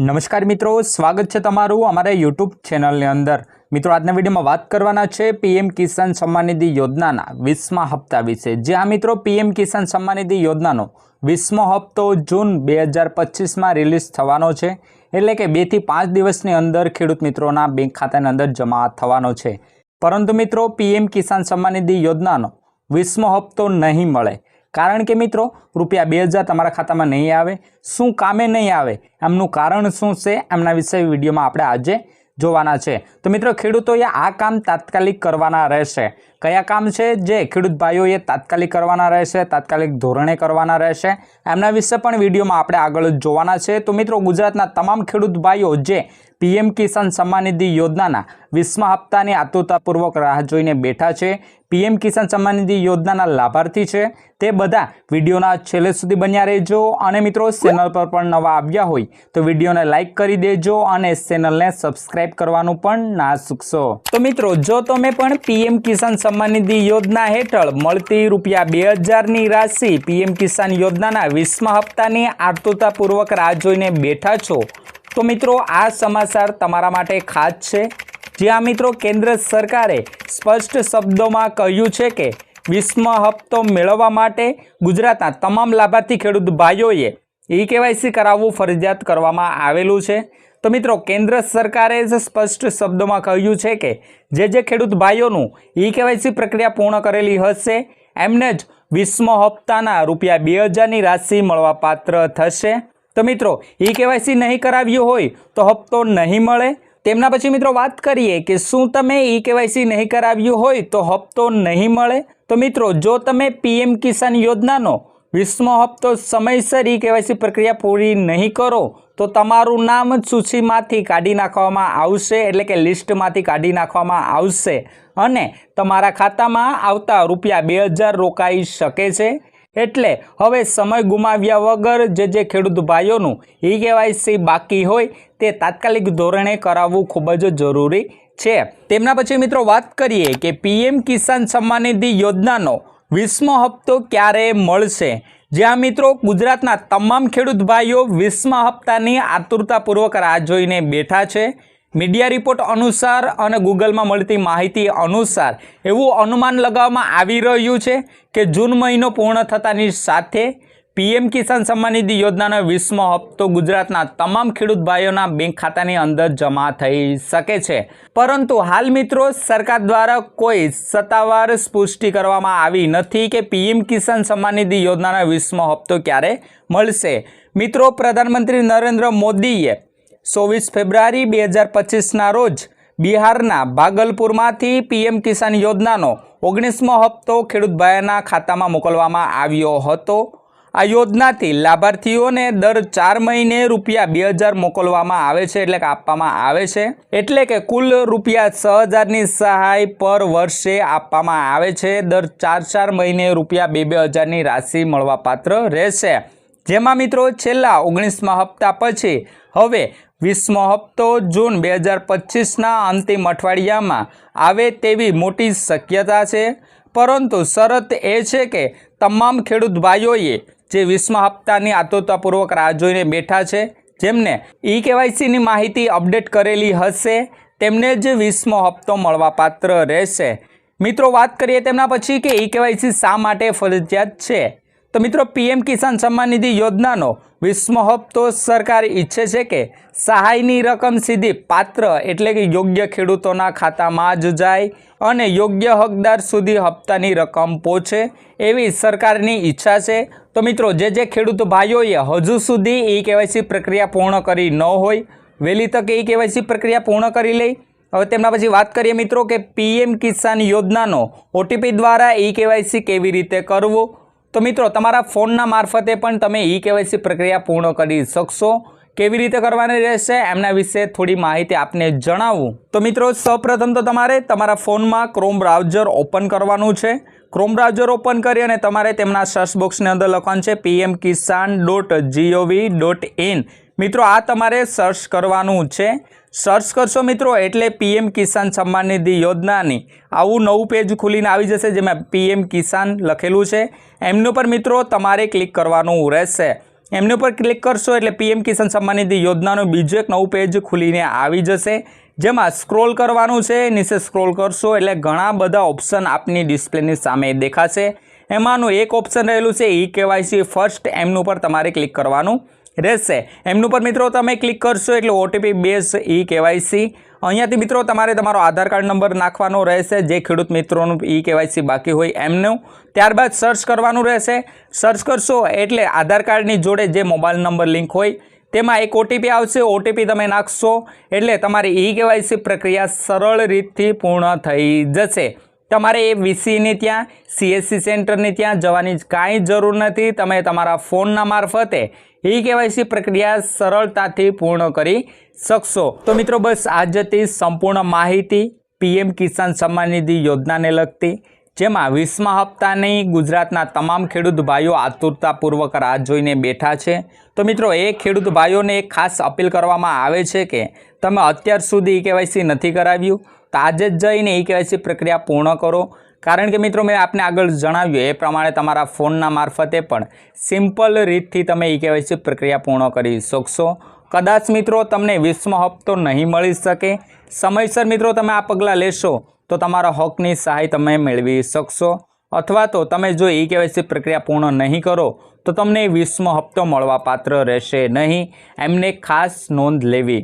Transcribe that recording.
નમસ્કાર મિત્રો, સ્વાગત છે તમારું અમારા યુટ્યુબ ચેનલની અંદર. મિત્રો, આજના વિડીયોમાં વાત કરવાના છે પીએમ કિસાન સન્માન નિધિ યોજનાના વીસમા હપ્તા વિશે. જે આ મિત્રો, પીએમ કિસાન સન્માન નિધિ યોજનાનો વીસમો હપ્તો જૂન બે હજાર પચીસમાં રિલીઝ થવાનો છે. એટલે કે બેથી પાંચ દિવસની અંદર ખેડૂત મિત્રોના બેંક ખાતાની અંદર જમા થવાનો છે. પરંતુ મિત્રો, પીએમ કિસાન સન્માન નિધિ યોજનાનો વીસમો હપ્તો નહીં મળે. કારણ કે મિત્રો, રૂપિયા બે હજાર તમારા ખાતામાં નહીં આવે. શું કામે નહીં આવે? એમનું કારણ શું છે? એમના વિશે વિડીયોમાં આપણે આજે જોવાના છે. તો મિત્રો, ખેડૂતોએ આ કામ તાત્કાલિક કરવાના રહેશે. કયા કામ છે? જે ખેડૂત ભાઈઓએ તાત્કાલિક કરવાના રહેશે, તાત્કાલિક ધોરણે કરવાના રહેશે. એમના વિશે પણ વિડીયોમાં આપણે આગળ જોવાના છે. તો મિત્રો, ગુજરાતના તમામ ખેડૂત ભાઈઓ જે પીએમ કિસાન સન્માન નિધિ યોજનાના વીસમા હપ્તાની આતુરતાપૂર્વક રાહ જોઈને બેઠા છે. પીએમ કિસાન સન્માન નિધિ યોજનાના લાભાર્થી છે. તે બધા વિડીયોના છેલ્લે સુધી બન્યા રહેજો અને મિત્રો ચેનલ પર પણ નવા આવ્યા હોય તો વિડીયોને લાઇક કરી દેજો અને ચેનલને સબસ્ક્રાઇબ કરવાનું પણ ના ચૂકશો તો મિત્રો, જો તમે પણ પીએમ કિસાન સન્માન નિધિ યોજના હેઠળ મળતી રૂપિયા બે હજારની રાશિ પીએમ કિસાન યોજનાના વીસમા હપ્તાની આતુરતાપૂર્વક રાહ જોઈને બેઠા છો તો મિત્રો, આ સમાચાર તમારા માટે ખાસ છે. જ્યાં મિત્રો કેન્દ્ર સરકારે સ્પષ્ટ શબ્દોમાં કહ્યું છે કે, વિશ્વ હપ્તો મેળવવા માટે ગુજરાતના તમામ લાભાર્થી ખેડૂત ભાઈઓએ ઈ કેવાયસી કરાવવું ફરજિયાત કરવામાં આવેલું છે. તો મિત્રો, કેન્દ્ર સરકારે જ સ્પષ્ટ શબ્દોમાં કહ્યું છે કે, જે જે ખેડૂત ભાઈઓનું ઈ કેવાયસી પ્રક્રિયા પૂર્ણ કરેલી હશે, એમને જ વીસમો હપ્તાના રૂપિયા બે હજારની રાશિ મળવાપાત્ર થશે. તો મિત્રો ઈ કેવાયસી નહીં કરાવ્યું હોય તો હપ્તો નહીં મળે. તેમના પછી મિત્રો વાત કરીએ કે શું તમે ઈ કેવાયસી નહીં કરાવ્યું હોય તો હપ્તો નહીં મળે? તો મિત્રો, જો તમે પીએમ કિસાન યોજનાનો વીસમો હપ્તો સમયસર ઈ કેવાયસી પ્રક્રિયા પૂરી નહીં કરો, તો તમારું નામ સૂચિમાંથી કાઢી નાખવામાં આવશે, એટલે કે લિસ્ટમાંથી કાઢી નાખવામાં આવશે. અને તમારા ખાતામાં આવતા રૂપિયા બે રોકાઈ શકે છે. એટલે હવે સમય ગુમાવ્યા વગર જે જે ખેડૂત ભાઈઓનું ઈ કેવાયસી બાકી હોય, તે તાત્કાલિક ધોરણે કરાવવું ખૂબ જ જરૂરી છે. તેમના પછી મિત્રો વાત કરીએ કે પીએમ કિસાન સન્માન નિધિ યોજનાનો વીસમો હપ્તો ક્યારે મળશે? જ્યાં મિત્રો ગુજરાતના તમામ ખેડૂત ભાઈઓ વીસમા હપ્તાની આતુરતાપૂર્વક રાહ જોઈને બેઠા છે. મીડિયા રિપોર્ટ અનુસાર અને ગૂગલમાં મળતી માહિતી અનુસાર એવું અનુમાન લગાવવામાં આવી રહ્યું છે કે જૂન મહિનો પૂર્ણ થતાની સાથે પીએમ કિસાન સન્માન નિધિ યોજનાનો વીસમો હપ્તો ગુજરાતના તમામ ખેડૂત ભાઈઓના બેંક ખાતાની અંદર જમા થઈ શકે છે. પરંતુ હાલ મિત્રો સરકાર દ્વારા કોઈ સત્તાવાર પુષ્ટિ કરવામાં આવી નથી કે પીએમ કિસાન સન્માન નિધિ યોજનાનો વીસમો હપ્તો ક્યારે મળશે. મિત્રો, પ્રધાનમંત્રી નરેન્દ્ર મોદીએ ચોવીસ ફેબ્રુઆરી બે હજાર પચીસના રોજ બિહારના ભાગલપુરમાંથી પીએમ કિસાન યોજનાનો ઓગણીસમો હપ્તો ખેડૂત ભાઈના ખાતામાં મોકલવામાં આવ્યો હતો. આ યોજનાથી લાભાર્થીઓને દર ચાર મહિને રૂપિયા બે હજાર મોકલવામાં આવે છે એટલે કે આપવામાં આવે છે. એટલે કે કુલ રૂપિયા છ હજારની સહાય પર વર્ષે આપવામાં આવે છે. દર ચાર ચાર મહિને રૂપિયા બે બે હજારની રાશિ મળવાપાત્ર રહેશે. જેમાં મિત્રો છેલ્લા ઓગણીસમા હપ્તા પછી હવે વીસમો હપ્તો જૂન બે હજાર પચીસના અંતિમ અઠવાડિયામાં આવે તેવી મોટી શક્યતા છે. પરંતુ શરત એ છે કે તમામ ખેડૂત ભાઈઓએ જે વીસમા હપ્તાની આતુરતાપૂર્વક રાહ જોઈને બેઠા છે, જેમને ઈ કેવાયસીની માહિતી અપડેટ કરેલી હશે, તેમને જ વીસમો હપ્તો મળવાપાત્ર રહેશે. મિત્રો, વાત કરીએ તેમના પછી કે ઈ કેવાયસી શા માટે ફરજિયાત છે? તો મિત્રો, પીએમ કિસાન સન્માન નિધિ યોજનાનો વીસમો હપ્તો સરકાર ઈચ્છે છે કે સહાયની રકમ સીધી પાત્ર એટલે કે યોગ્ય ખેડૂતોના ખાતામાં જ જાય અને યોગ્ય હકદાર સુધી હપ્તાની રકમ પહોંચે એવી સરકારની ઈચ્છા છે. તો મિત્રો, જે જે ખેડૂત ભાઈઓએ હજુ સુધી ઈ કેવાયસી પ્રક્રિયા પૂર્ણ કરી ન હોય, વહેલી તકે ઈ કેવાયસી પ્રક્રિયા પૂર્ણ કરી લઈ. હવે તેમના પછી વાત કરીએ મિત્રો કે પીએમ કિસાન યોજનાનો ઓટીપી દ્વારા ઈ કેવાયસી કેવી રીતે કરવું? તો મિત્રો, તમારા ફોનના મારફતે પણ તમે ઈ કેવાયસી પ્રક્રિયા પૂર્ણ કરી શકશો. કેવી રીતે કરવાની રહેશે એમના વિશે થોડી માહિતી આપને જણાવું. તો મિત્રો, સૌપ્રથમ તો તમારે તમારા ફોનમાં ક્રોમ બ્રાઉઝર ઓપન કરવાનું છે. ક્રોમ બ્રાઉઝર ઓપન કરી અને તમારે તેમના સર્ચ બોક્સની અંદર લખવાનું છે PM Kisan dot GOV dot in મિત્રો, આ તમારે સર્ચ કરવાનું છે. સર્ચ કરશો મિત્રો, એટલે પીએમ કિસાન સન્માન નિધિ યોજનાની આવું નવું પેજ ખુલીને આવી જશે, જેમાં પીએમ કિસાન લખેલું છે. એમનું પર મિત્રો, તમારે ક્લિક કરવાનું રહેશે. એમની ઉપર ક્લિક કરશો એટલે પીએમ કિસાન સન્માન નિધિ યોજનાનું બીજું એક નવું પેજ ખુલીને આવી જશે. જેમાં સ્ક્રોલ કરવાનું છે, નીચે સ્ક્રોલ કરશો એટલે ઘણા બધા ઓપ્શન આપની ડિસ્પ્લેની સામે દેખાશે. એમાંનું એક ઓપ્શન રહેલું છે, ઈ કેવાયસી ફર્સ્ટ એમનું પર તમારે ક્લિક કરવાનું રહેશે. એમનું પર મિત્રો તમે ક્લિક કરશો એટલે ઓટીપી બેઝ ઈ કેવાયસી અહીંયાથી મિત્રો તમારે તમારો આધાર કાર્ડ નંબર નાખવાનો રહેશે. જે ખેડૂત મિત્રોનું ઈ કેવાયસી બાકી હોય એમનું. ત્યારબાદ સર્ચ કરવાનું રહેશે. સર્ચ કરશો એટલે આધાર કાર્ડની જોડે જે મોબાઈલ નંબર લિંક હોય, તેમાં એક ઓટીપી આવશે. ઓટીપી તમે નાખશો એટલે તમારી ઈ કેવાયસી પ્રક્રિયા સરળ રીતથી પૂર્ણ થઈ જશે. તમારે એ વીસીની ત્યાં સીએસસી સેન્ટરની ત્યાં જવાની કાંઈ જરૂર નથી. તમે તમારા ફોનના મારફતે ઈ કેવાયસી પ્રક્રિયા સરળતાથી પૂર્ણ કરી શકશો. તો મિત્રો, બસ આજથી સંપૂર્ણ માહિતી પીએમ કિસાન સન્માન નિધિ યોજનાને લગતી, જેમાં વીસમા હપ્તાની ગુજરાતના તમામ ખેડૂત ભાઈઓ આતુરતાપૂર્વક રાહ જોઈને બેઠા છે. તો મિત્રો, એ ખેડૂત ભાઈઓને એક ખાસ અપીલ કરવામાં આવે છે કે તમે અત્યાર સુધી કેવાયસી નથી કરાવ્યું. તો આજે જ જઈને ઈ કેવાયસી પ્રક્રિયા પૂર્ણ કરો. કારણ કે મિત્રો મેં આપને આગળ જણાવ્યું, એ પ્રમાણે તમારા ફોનના મારફતે પણ સિમ્પલ રીતથી તમે ઈ કેવાયસી પ્રક્રિયા પૂર્ણ કરી શકશો. કદાચ મિત્રો તમને વીસમો હપ્તો નહીં મળી શકે. સમયસર મિત્રો તમે આ પગલાં લેશો, તો તમારા હકની સહાય તમે મેળવી શકશો. અથવા તો તમે જો ઈ કેવાયસી પ્રક્રિયા પૂર્ણ નહીં કરો, તો તમને વીસમો હપ્તો મળવા પાત્ર રહેશે નહીં. એમને ખાસ નોંધ લેવી.